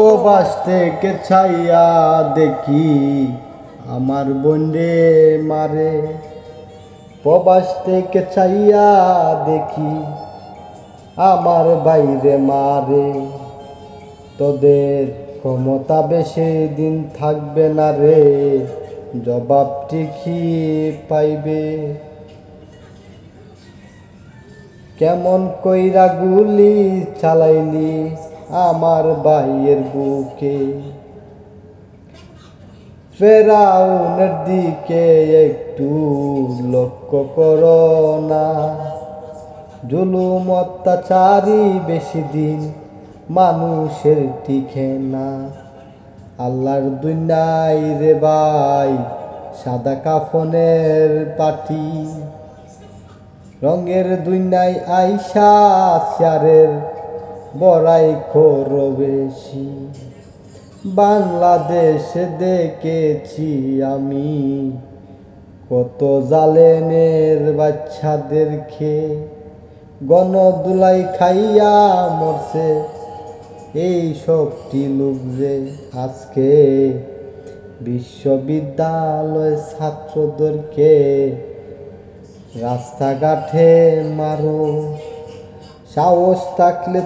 প্রবাস থেকে ছাইয়া দেখি? আমার বন্ডে মারে। প্রবাস থেকে ছাইয়া দেখি? আমার বাইরে মারে। তোদের ক্ষমতা বেশি দিন থাকবে না রে। জবাব ঠিকই পাইবে। কেমন কইরা গুলি চালাইলি? আমার ভাইয়ের বুকে। ফেরাউনের দিকে একটু লক্ষ্য করো না। জুলুম অত্যাচারী বেশি দিন মানুষের টিকে না। আল্লাহর দুনিয়াই রে ভাই, সাদা কাফনের পাটি। রঙের দুনিয়ায় আইসা চারের বড়াই খোর বেশি। বাংলাদেশে দেখেছি আমি কত জালেমের বাচ্চাদেরকে গণদুলাই খাইয়া মরছে এই সবটি লোক যে আজকে বিশ্ববিদ্যালয় ছাত্রদেরকে রাস্তাঘাটে মারো। সাহস থাকলে